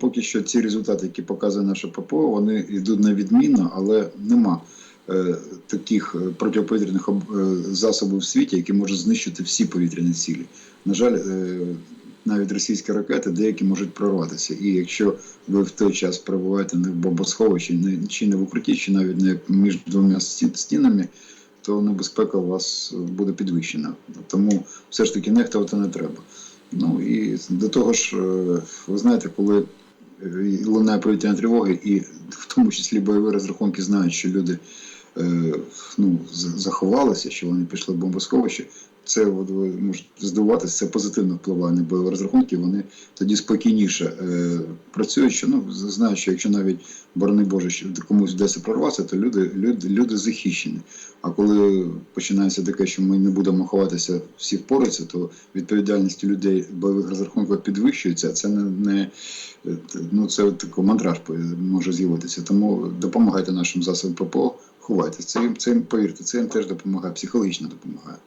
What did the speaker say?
Поки що ці результати, які показує наше ППО, вони йдуть невідмінно, але нема е, таких е, протиповітряних об- е, засобів в світі, які можуть знищити всі повітряні цілі. На жаль, е, навіть російські ракети деякі можуть прорватися. І якщо ви в той час перебуваєте не в бомбосховищі, не чи не в укритті, чи навіть не між двома стінами, то небезпека у вас буде підвищена. Тому все ж таки нехтувати не треба. Ну і до того ж, е, ви знаєте, коли лунає повітряна тривога, і в тому числі бойові розрахунки знають, що люди ну, заховалися, що вони пішли в бомбосховище. Це ви здивуватися, це позитивно впливає на бойові розрахунки. Вони тоді спокійніше е, працюють. Що ну з- знають, що якщо навіть борони Боже, що комусь вдасться прорватися, то люди, люди, люди захищені. А коли починається таке, що ми не будемо ховатися, всі впораються, то відповідальність людей бойових розрахунків підвищується. Це не, не ну це такий мандраж може з'явитися. Тому допомагайте нашим засобам ППО, ховайтеся. Це їм це повірте, це їм теж допомагає, психологічно допомагає.